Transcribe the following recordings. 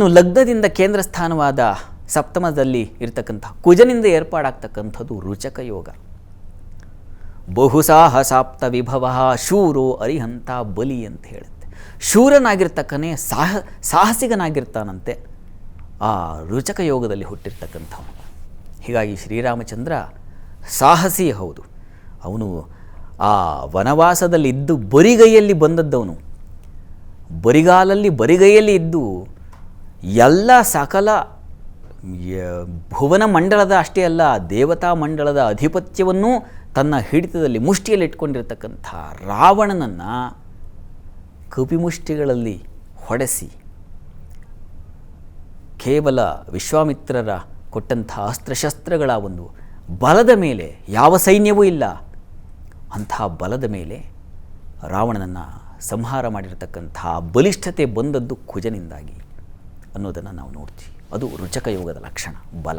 ಇನ್ನು ಲಗ್ನದಿಂದ ಕೇಂದ್ರ ಸ್ಥಾನವಾದ ಸಪ್ತಮದಲ್ಲಿ ಇರತಕ್ಕಂಥ ಕುಜನಿಂದ ಏರ್ಪಾಡಾಗ್ತಕ್ಕಂಥದ್ದು ರುಚಕ ಯೋಗ. ಬಹುಸಾಹಸಾಪ್ತ ವಿಭವ ಶೂರೋ ಅರಿಹಂತ ಬಲಿ ಅಂತ ಹೇಳುತ್ತೆ. ಶೂರನಾಗಿರ್ತಕ್ಕನೇ ಸಾಹ, ಸಾಹಸಿಗನಾಗಿರ್ತಾನಂತೆ. ಆ ರುಚಕ ಯೋಗದಲ್ಲಿ ಹುಟ್ಟಿರ್ತಕ್ಕಂಥವನು. ಹೀಗಾಗಿ ಶ್ರೀರಾಮಚಂದ್ರ ಸಾಹಸಿ ಹೌದು. ಅವನು ಆ ವನವಾಸದಲ್ಲಿ ಇದ್ದು ಬರಿಗೈಯಲ್ಲಿ ಬಂದದ್ದವನು. ಬರಿಗಾಲಲ್ಲಿ ಬರಿಗೈಯಲ್ಲಿ ಇದ್ದು ಎಲ್ಲ ಸಕಲ ಭುವನ ಮಂಡಲದ ಅಷ್ಟೇ ಅಲ್ಲ, ದೇವತಾ ಮಂಡಲದ ಅಧಿಪತ್ಯವನ್ನೂ ತನ್ನ ಹಿಡಿತದಲ್ಲಿ ಮುಷ್ಟಿಯಲ್ಲಿ ಇಟ್ಕೊಂಡಿರ್ತಕ್ಕಂಥ ರಾವಣನನ್ನು ಕಪಿಮುಷ್ಟಿಗಳಲ್ಲಿ ಹೊಡೆಸಿ ಕೇವಲ ವಿಶ್ವಾಮಿತ್ರರ ಕೊಟ್ಟಂಥ ಅಸ್ತ್ರಶಸ್ತ್ರಗಳ ಒಂದು ಬಲದ ಮೇಲೆ, ಯಾವ ಸೈನ್ಯವೂ ಇಲ್ಲ, ಅಂಥ ಬಲದ ಮೇಲೆ ರಾವಣನನ್ನು ಸಂಹಾರ ಮಾಡಿರತಕ್ಕಂಥ ಬಲಿಷ್ಠತೆ ಬಂದದ್ದು ಕುಜನಿಂದಾಗಿ. ಅನ್ನೋದನ್ನು ನಾವು ನೋಡ್ತೀವಿ. ಅದು ರುಚಕ ಯೋಗದ ಲಕ್ಷಣ ಬಲ.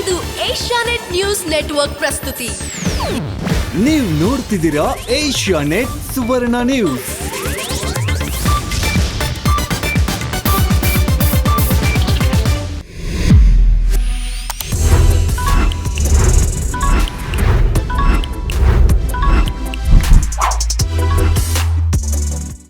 ಇದು ಏಷ್ಯಾನೆಟ್ ನ್ಯೂಸ್ ನೆಟ್ವರ್ಕ್ ಪ್ರಸ್ತುತಿ. ನೀವು ನೋಡ್ತಿದ್ದೀರಾ ಏಷ್ಯಾ ನೆಟ್ ಸುವರ್ಣ ನ್ಯೂಸ್.